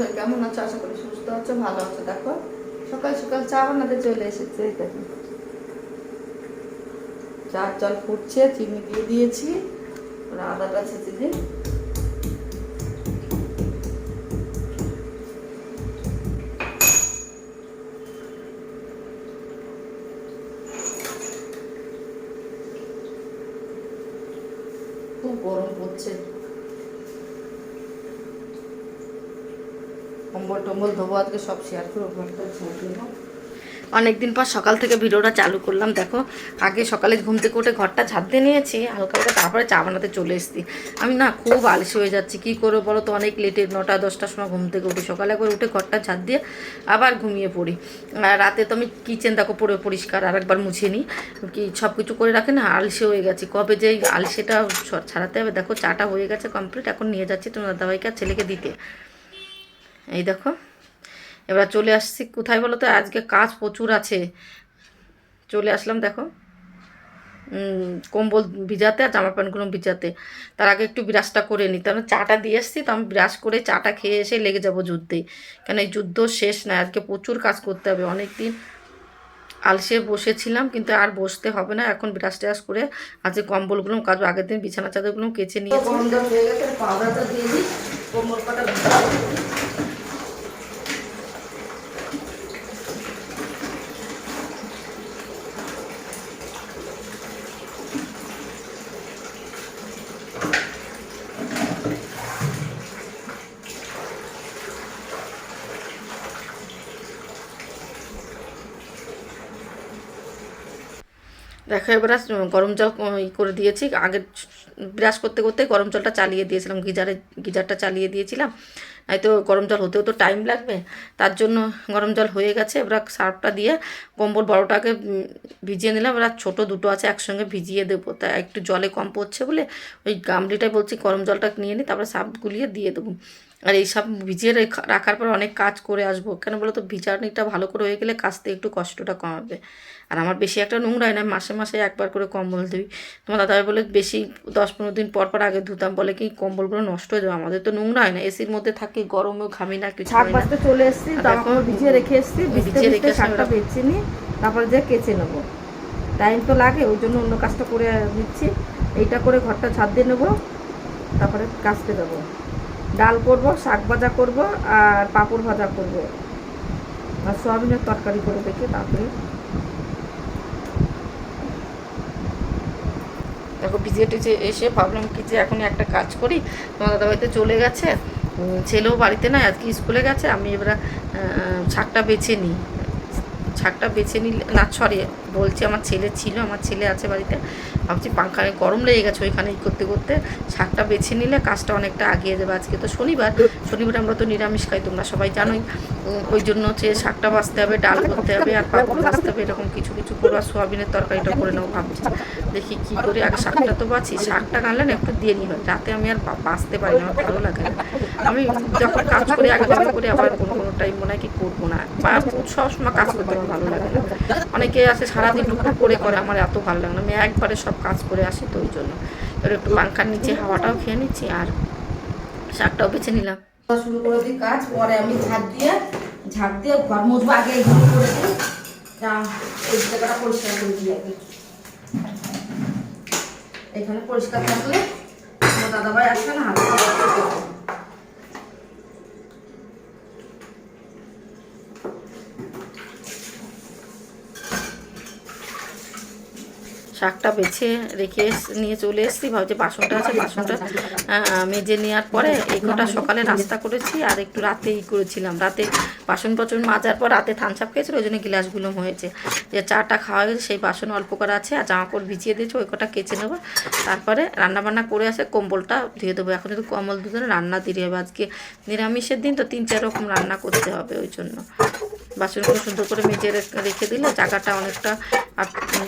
সবাই কেমন আছো? আশা করি সুস্থ আছো, ভালো আছো। দেখো, সকাল সকাল চা বানাতে চলে এসেছে দেখো। চা জল ফুটছে, চিনি দিয়ে দিয়েছি আদাটা ছেঁচে দিই। খুব গরম পড়ছে। কম্বল টম্বল ধোবো, আজকে সব শেয়ার করব ঘরটা অনেকদিন পর সকাল থেকে ভিডিওটা চালু করলাম, দেখো। আগে সকালে ঘুম থেকে উঠে ঘরটা ঝাড় দিয়ে নিয়েছি, হালকা হালকা তারপরে চা বানাতে চলে এসেছি। আমি না খুব আলসে হয়ে যাচ্ছি, কী করব বলো তো? অনেক লেটে নটা, দশটার সময় ঘুম থেকে উঠি। সকালে করে উঠে ঘরটা ঝাড় দিয়ে আবার ঘুমিয়ে পড়ি। আর রাতে তো আমি কিচেন দেখো পুরো পরিষ্কার, আর একবার মুছে নিই। কি সব কিছু করে রাখি না, আলসে হয়ে গেছি। কবে যে আলসেটা ছাড়াতে হবে, দেখো চাটা হয়ে গেছে কমপ্লিট এখন নিয়ে যাচ্ছি তোমার দাদাভাইকে আর ছেলেকে দিতে। এই দেখো। এবার চলে আসছি। কোথায় বলো তো? আজকে কাজ প্রচুর আছে। চলে আসলাম, দেখো। কম্বল ভিজাতে আর জামা প্যান্টগুলো ভিজাতে। তার আগে একটু বিরাজটা করে নিই তার চাটা দিয়ে এসছি, তো আমি বিরাজ করে চাটা খেয়ে এসে লেগে যাব যুদ্ধে। কেন এই যুদ্ধ শেষ নয়, আজকে প্রচুর কাজ করতে হবে। অনেক দিন আলসে বসেছিলাম, কিন্তু আর বসতে হবে না। এখন বিরাজ টিরাজ করে আজকে কম্বলগুলো, কাজ আগের দিন বিছানা চাদরগুলো কেচে নিয়েছি গরম জল হয়ে গেছে পাউডারটা দিয়ে দিই কোমর কাটা দেখো এবার গরম জল করে দিয়েছি। আগে ব্রাশ করতে করতে গরম জলটা চালিয়ে দিয়েছিলাম, গিজারে, গিজারটা চালিয়ে দিয়েছিলাম। এই তো গরম জল হতেও তো টাইম লাগবে। তার জন্য গরম জল হয়ে গেছে। এবার সার্ফটা দিয়ে কম্বল বড়োটাকে ভিজিয়ে নিলাম। এবার ছোটো দুটো আছে, একসঙ্গে ভিজিয়ে দেবো। তা একটু জলে কম পড়ছে বলে ওই গামলিটাই বলছি গরম জলটা নিয়ে নিই তারপরে সার্ফ গুলিয়ে দিয়ে দেবো। আর এই সব ভিজিয়ে রেখা- রাখার পর অনেক কাজ করে আসব। কেন বলো তো, ভিজানিটা ভালো করে হয়ে গেলে কাচতে একটু কষ্টটা কমাবে। আর আমার বেশি একটা নোংরা হয় না মাসে মাসে একবার করে কম্বল দিই। তোমার দাদাভাই বলে বেশি দশ পনেরো দিন পর পর আগে ধুতাম বলে কি কম্বলগুলো নষ্ট হয়ে যাবে আমাদের তো নোংরা হয় না এসির মধ্যে থাকি গরমেও ঘামি না কিছু শাক চলে এসেছি ভিজিয়ে রেখে এসেছি ভিজিয়ে রেখে শাকটা বেছে নিই তারপরে যে কেচে নেব। টাইম তো লাগে ওই জন্য অন্য কাজটা করে দিচ্ছি এইটা করে ঘরটা ছাদ দিয়ে নেব তারপরে কাচতে যাব। ডাল করব শাক ভাজা করব আর পাঁপড় ভাজা করব। আর সোয়াবিনের তরকারি করে দেখি তারপরে দেখো ভিজিয়ে টিজে এসে ভাবলাম কি যে এখনই একটা কাজ করি। তোমার দাদা হয়তো চলে গেছে। ছেলেও বাড়িতে নয়, আজকে স্কুলে গেছে। আমি এবার শাকটা বেছে নিই। শাকটা বেছে নিলে না সরি বলছি আমার ছেলে ছিল, আমার ছেলে আছে বাড়িতে। ভাবছি পাঙ্খায় গরম লেগে গেছে ওইখানে করতে করতে। শাকটা বেছে নিলে কাজটা অনেকটা আগিয়ে যাবে আজকে। তো শনিবার শনিবার আমরা তো নিরামিষ খাই, তোমরা সবাই জানোই। ওই জন্য হচ্ছে শাকটা বাঁচতে হবে, ডাল করতে হবে, আর পাপড় বাঁচতে হবে, এরকম কিছু কিছু করব আর সোয়াবিনের তরকারিটা করে নেব ভাবছি। দেখি কি করে, আগে শাকটা তো বাঁচি শাকটা কাটলে না একটু দেরি হয়। রাতে আমি আর বাঁচতে পারি না, আমার ভালো লাগে না। আমি যখন কাজ করি, আগে করে, আবার কোনো কোনো টাইম মনে হয় কি করব না। বা সবসময় কাজ করতে আমার ভালো লাগে না। অনেকে আছে, সারাদিন টুকটুক করে করে, আমার এত ভালো লাগে না। আমি একবারে সব কাজ করে আসি তো ওই জন্য। এবার একটু পাঙ্খার নিচে হাওয়াটাও খেয়ে নিচ্ছি আর শাকটাও বেছে নিলাম। শুরু করে দিই কাজ, পরে আমি ঝাড় দিয়ে, ঝাঁট দিয়ে ঘর মুছবো, আগে ঘর করে দিই এই জায়গাটা পরিষ্কার করে দিই আগে। এখানে পরিষ্কার থাকলে দাদাভাই আসবে, না হাতে হাতে করতে হবে। শাকটা বেছে রেখে নিয়ে চলে এসেছি। ভাবছি বাসনটা আছে, বাসনটা মেজে নেওয়ার পরে এই কটা সকালে নাস্তা করেছি আর একটু রাতে ই করেছিলাম। রাতে বাসন বাসন মাজার পর রাতে থান চাপ খেয়েছিল, ওই জন্য গ্লাসগুলো হয়েছে। যে চাটা খাওয়া হয়েছে সেই বাসন অল্প করা আছে, আর জামা কাপড় ভিজিয়ে দিয়েছে, ওই কটা কেচে নেব। তারপরে রান্নাবান্না করে আসে কম্বলটা ধুয়ে দেবো। এখন যদি কম্বল ধুতে রান্না দেরি হবে। আজকে নিরামিষের দিন তো তিন চার রকম রান্না করতে হবে ওই জন্য। বাসনগুলো সুন্দর করে মেজে রেখে দিলে জায়গাটা অনেকটা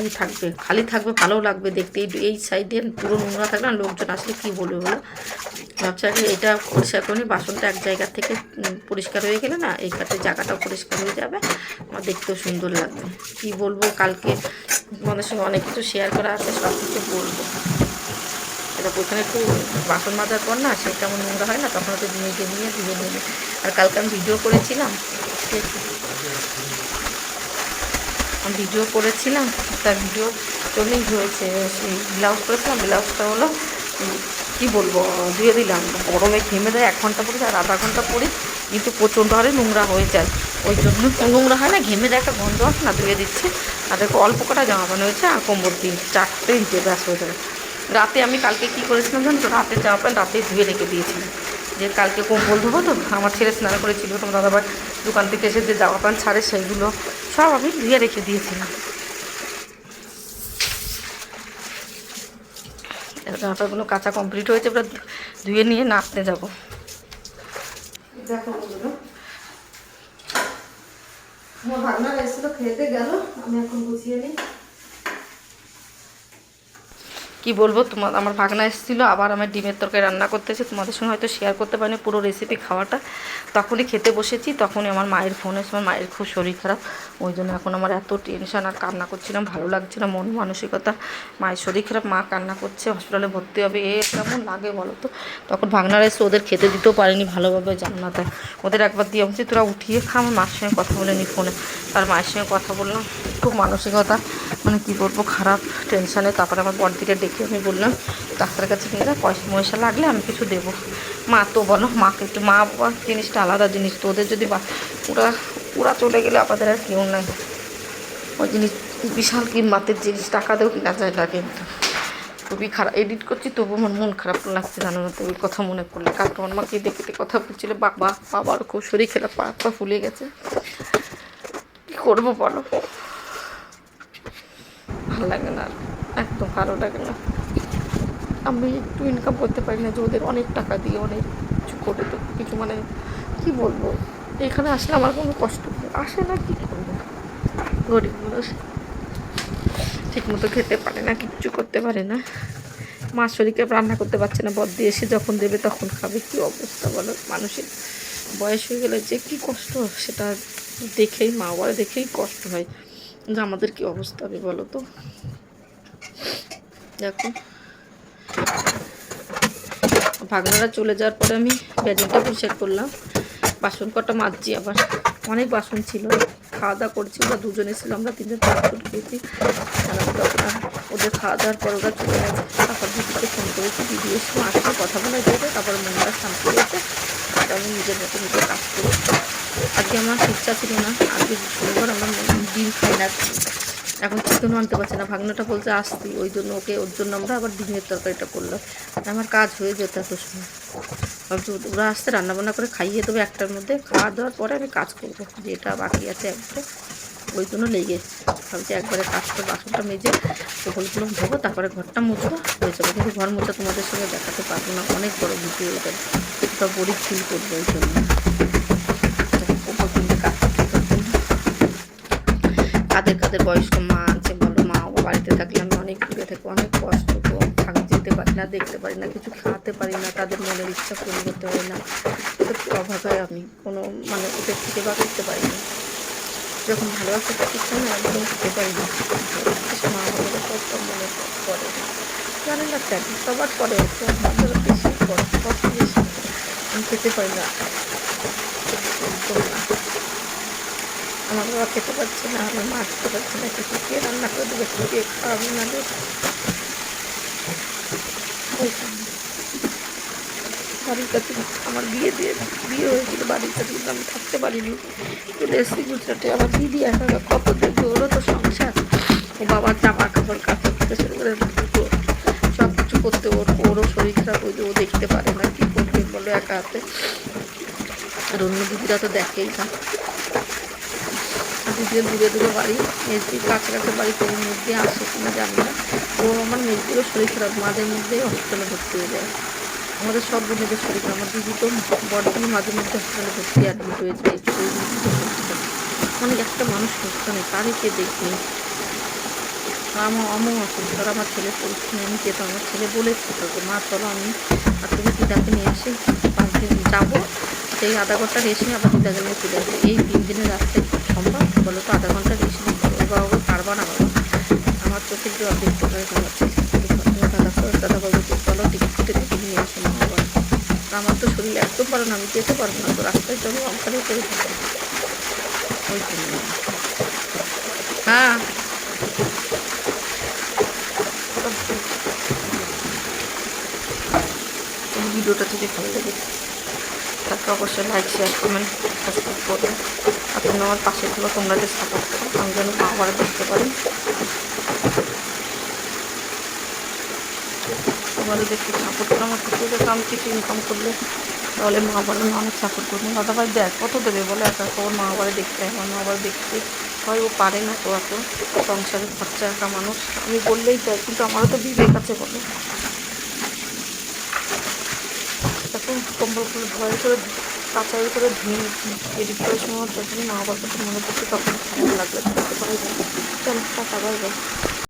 ই থাকবে, খালি থাকবে, ভালো লাগবে দেখতে। এই সাইডে পুরো নোংরা থাকলে না লোকজন আসলে কী বলবে বলো? ভাবছি আগে এটা পরিষ্কার করে বাসনটা এক জায়গা থেকে পরিষ্কার হয়ে গেলে না এই কাঠের জায়গাটাও পরিষ্কার হয়ে যাবে, আমার দেখতেও সুন্দর লাগবে। কি বলব, কালকে তোমাদের সঙ্গে অনেক কিছু শেয়ার করা আছে, সব কিছু বলব। এটা ওখানে একটু বাসন মাজার পর না সে কেমন নোংরা হয় না, তখন ওকে নিয়ে নিয়ে ধুয়ে নিয়ে আর কালকে আমি ভিডিও করেছিলাম ভিডিও করেছিলাম, তার ভিডিও জন্যই হয়েছে। সেই ব্লাউজ করেছিলাম ব্লাউজটা হলো কি বলব ধুয়ে দিলাম। গরমে ঘেমে দেয়, এক ঘণ্টা পরে আর আধা ঘণ্টা পরে কিন্তু প্রচণ্ড হারে নোংরা হয়ে যায়। ওই জন্য নোংরা হয় না, ঘেমে দেয় একটা গন্ধ আসে না, ধুয়ে দিচ্ছে। আর দেখো, অল্প কটা জামা প্যান্ট হয়েছে আর কোমর দিন চারটে ইঞ্চে ব্যাস হয়ে যাবে। রাতে আমি কালকে কি করেছিলাম জানো রাতে জামা প্যান্ট রাতে ধুয়ে রেখে দিয়েছিলাম। যে কালকে কম্বল ধোবো তো আমার ছেলে স্নান করেছিল তোমার দাদাভাই দোকান থেকে এসে যে জামা প্যান্ট ছাড়ে সেইগুলো সব আমি ধুয়ে রেখে দিয়েছিলাম। জামা কাঁচা কমপ্লিট হয়েছে, এবার ধুয়ে নিয়ে নাচতে যাব। দেখো আমার ভাগনার এসেছিল, খেতে গেল, আমি এখন গুছিয়ে নিই। কি বলব, তোমার, আমার ভাগনা এসেছিল, আবার আমার ডিমের তরকারি রান্না করতেছে তোমাদের সঙ্গে হয়তো শেয়ার করতে পারিনি পুরো রেসিপি খাওয়াটা। তখনই খেতে বসেছি, তখনই আমার মায়ের ফোন এসে, আমার মায়ের খুব শরীর খারাপ। ওই জন্য এখন আমার এত টেনশন আর কান্না করছিলাম, ভালো লাগছে না, মন মানসিকতা। মায়ের শরীর খারাপ, মা কান্না করছে হসপিটালে ভর্তি হবে, এ কেমন লাগে বলো তো? তখন ভাগনারা এসে ওদের খেতে দিতেও পারিনি, ভালোভাবে জান্নাতে ওদের একবার দিয়ে বলছি, তোরা উঠিয়ে খা, আমার মার সঙ্গে কথা বলে নি ফোনে আর মায়ের সঙ্গে কথা বললাম, খুব মানসিকতা মানে কি বলব, খারাপ টেনশানে তারপরে আমার বড়দিকে ডেকে আমি বললাম, ডাক্তারের কাছে নিয়ে যা, পয়সা পয়সা লাগলে আমি কিছু দেবো। মা তো বলো, মাকে একটু, মা বাবা জিনিসটা আলাদা জিনিস তো ওদের যদি ওরা ওরা চলে গেলে আমাদের আর কেউ নাই। ওই জিনিস, বিশাল কিংমাতের জিনিস, টাকা দেও কিনা যায় না। কিন্তু খুবই খারাপ এডিট করছি তবু আমার মন খারাপ লাগছে জানো না তো ওই কথা মনে পড়লে। কারণ আমার মাকে দেখে দেখে কথা বলছিল, বাবা, বাবার খুব শরীর খারাপ পা পা ফুলে গেছে। করব বলো। ভালো লাগে না। একদম ভালো লাগে না। আমি একটু ইনকাম করতে পারি না যে ওদের অনেক টাকা দিয়ে অনেক কিছু করে তো কিছু মানে কি বলব? এখানে আসলে আমার কোনো কষ্ট। আসে না কি করব? গরিব মানুষ। ঠিক মতো খেতে পারে না, কিচ্ছু করতে পারে না। মা শরীরকে রান্না করতে পারছে না বদ দিয়ে এসে যখন দেবে তখন খাবে। কি অবস্থা বলো? মানুষের বয়স হয়ে গেলে যে কি কষ্ট, সেটা দেখেই মা বাবা দেখেই কষ্ট হয় যে আমাদের কি অবস্থা হবে বলো তো? দেখো। ভাগনারা চলে যাওয়ার পরে আমি বেডিংটা পরিষ্কার করলাম। বাসন কটা মাজছি আবার। অনেক বাসন ছিল। খাওয়া দাওয়া করছি, ওরা দুজনে ছিল, আমরা তিনজন পাসপোর্ট খেয়েছি ওদের খাওয়া দাওয়ার পর ওরা চলে গেছে। তারপর দিদিকে ফোন করেছি, দিদি এসে আসলে কথা বলে যেতে তারপর মনটা শান্তি হয়েছে। আমি নিজের মতো নিজে কাজ করি। আজকে আমার ইচ্ছা ছিল না, আজকে শনিবার আমরা ডিম খাই না। এখন চিকেনও আনতে পারছে না, ভাগনাটা বলছে আসতি, ওই জন্য ওকে, ওর জন্য আমরা আবার ডিমের তরকারিটা করলাম। আমার কাজ হয়ে যেত এত সময়। ভাবছি ওরা আসতে রান্নাবান্না করে খাইয়ে দেবো একটার মধ্যে, খাওয়া দাওয়ার পরে আমি কাজ করব, যেটা বাকি আছে একবারে ওই জন্য লেগে ভাবছি একবারে কাজ করে বাসনটা মেজে ওগুলো ধোবো, তারপরে ঘরটা মুছবো, হয়ে যাবে। কিন্তু ঘর মুছা তোমাদের সঙ্গে দেখাতে পারব না, অনেক বড় ভিডিও এটা। সব গরিব ফিল করব ওই জন্য ওপর কিন্তু কাজ করতে পারব না। কাদের কাদের বয়স্ক মা আছে, বলো মা বাড়িতে থাকলে আমি অনেক দূরে থাকি অনেক কষ্ট তো থাক যেতে পারি না, দেখতে পারি না, কিছু খাওয়াতে পারি না, তাদের মনের ইচ্ছা পূরণ করতে পারি না। অভাবে আমি, কোনো মানে ওদের থেকে বা করতে পারি না। যখন ভালোবাসা ইচ্ছা না একদম খেতে পারি না। মা বাবাদের কষ্ট মনে করে জানি না কেন, সবার পরে আমাদের বেশি কষ্ট বেশি। আমি খেতে পারি না একদম না আমার বাবা খেতে পারছে না, আমার মা খেতে পারছে না, কিছু কে রান্না করে দেবে কে খাওয়াবে না দেবে। বাড়ির কাছে আমার বিয়ে দিয়ে, বিয়ে হয়েছিল, বাড়ির কাছে কিন্তু আমি থাকতে পারিনি। চলে এসেছি গুজরাটে, আমার দিদি একা কত দেখবে? ওরও তো সংসার। ও বাবার জামা কাপড় কাপড় থেকে শুরু করে সব কিছু করতে ওর, ওরও শরীর খারাপ, ওই ও দেখতে পারে না, কী করবে বলো একা হাতে। আর অন্য দিদিরা তো দেখেই না। দিদির দূরে দূরে বাড়ি, মেজদির কাছে কাছে বাড়ি কোনো মেজদি আসে কিনা জানি না। ও আমার মেজদিরও শরীর খারাপ, মাঝে মধ্যেই হসপিটালে ভর্তি হয়ে যায়। আমাদের সব বোনেদের শরীর খারাপ। আমার দিদি তো বর্তমানে মাঝে মধ্যে হসপিটালে ভর্তি অ্যাডমিট নিয়ে ভর্তি মানে একটা মানুষ সুস্থ নেই কারই কে দেখি আমার আমার অসুস্থ। আমার ছেলে পরীক্ষা আমি যেতাম আমার ছেলে বলেছে তোকে। মা, চলো আমি আর তুমি দিদাকে নিয়ে আসি পাঁচ দিন যাব। সেই আধা ঘণ্টা নিয়ে আবার দিদাকে নিয়ে চলে আসবে। এই তিন দিনের রাস্তায় বলো তো, আধা ঘণ্টা করো। বাবা পারবা না বাবা। আমার জল দেখতে পারে তোমার দাদা দাদা বাবু চলো টিকিট কেটে টিকিট নিয়ে আসো বাবা। আমার তো শরীর এত পারো না, আমি যেতে পারব না। তো রাস্তায় চলো ওখানেই করে ওই জন্য হ্যাঁ। ভিডিওটা থেকে ভালো লেগেছে তাকে অবশ্যই লাইক শেয়ার কমেন্ট সাবস্ক্রাইব করবে আর তোমরা আমার পাশে থাকো তোমরা যে সাপোর্ট করো, আমি যেন আবার দেখতে পারি। তোমরা যদি একটু সাপোর্ট করো, আমার কিছু দেখো আমি কিছু ইনকাম করলে, তাহলে মা বাবা অনেক সাপোর্ট করব। দাদা ভাই, দেখ, কত দেবে বলে? একা ওর মা বাবারে দেখতে হয়, আমার মা বাবা দেখতে। হয় ও পারে না তো এত সংসারে খরচা একা মানুষ আমি বললেই দেয় কিন্তু আমারও তো বিবেক আছে বলে। তখন কম্বল করে ভয় করে কাঁচার করে ধুয়ে এডিট করার সময় যখনই মা বাবার কথা মনে করছে তখন খারাপ লাগবে। চল টাকা বাই